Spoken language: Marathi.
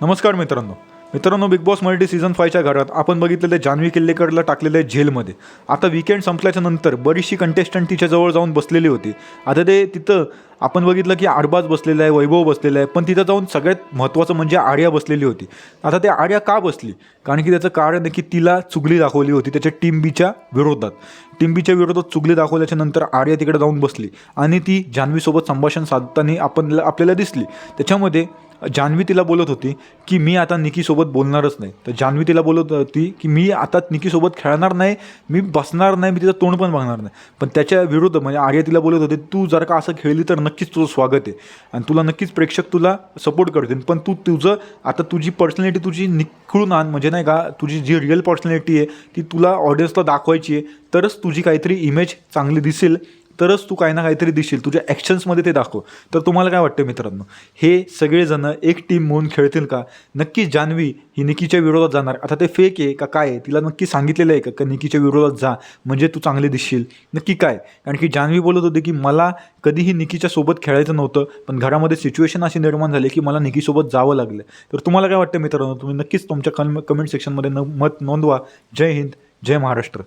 नमस्कार मित्रांनो. मित्रांनो बिग बॉस मराठी सीझन फायच्या घरात आपण बघितलेले जान्हवी किल्लेकरला टाकलेलं आहे आता विकेंड संपल्याच्या नंतर बरीचशी कंटेस्टंट तिच्याजवळ जाऊन बसलेली होती. आता ते तिथं आपण बघितलं की आडबाज बसलेला आहे वैभव बसलेला आहे पण तिथं जाऊन सगळ्यात महत्त्वाचं म्हणजे आर्या बसलेली होती. आता ते आर्या का बसली? कारण की त्याचं कारण आहे की तिला चुगली दाखवली होती त्याच्या टीम बीच्या विरोधात. टीम बीच्या विरोधात चुगली दाखवल्याच्या नंतर आर्या तिकडे जाऊन बसली आणि ती जान्हवीसोबत संभाषण साधताना आपण आपल्याला दिसली. त्याच्यामध्ये जान्हवी तिला बोलत होती की मी आता निकीसोबत बोलणारच नाही. तर जान्हवी तिला बोलत होती की मी आता निकीसोबत खेळणार नाही मी बसणार नाही मी तिचं तोंड पण बघणार नाही. पण त्याच्या विरुद्ध म्हणजे आर्या तिला बोलत होते तू जर का असं खेळली तर नक्कीच तुझं स्वागत आहे. आणि तुला नक्कीच प्रेक्षक तुला सपोर्ट करतील. पण तू तुझं आता तुझी पर्सनॅलिटी तुझी निखळून आण. म्हणजे नाही का तुझी जी रिअल पर्सनॅलिटी आहे ती तुला ऑडियन्सला दाखवायची आहे. तरच तुझी काहीतरी इमेज चांगली दिसेल. तरच तू काही ना काहीतरी दिसशील तुझ्या ॲक्शन्समध्ये ते दाखव. तर तुम्हाला काय वाटतं मित्रांनो? हे सगळेजणं एक टीम म्हणून खेळतील का? नक्की जान्हवी ही निकीच्या विरोधात जाणार. आता ते फेक आहे का काय आहे? तिला नक्की सांगितलेलं आहे का? का निकीच्या विरोधात जा. म्हणजे तू चांगले दिसशील. नक्की काय? कारण की जान्हवी बोलत होती की मला कधीही निकीच्या सोबत खेळायचं नव्हतं पण घरामध्ये सिच्युएशन अशी निर्माण झाली की मला निकीसोबत जावं लागलं. तर तुम्हाला काय वाटतं मित्रांनो? तुम्ही नक्कीच तुमच्या कम कमेंट सेक्शनमध्ये न मत नोंदवा. जय हिंद जय महाराष्ट्र.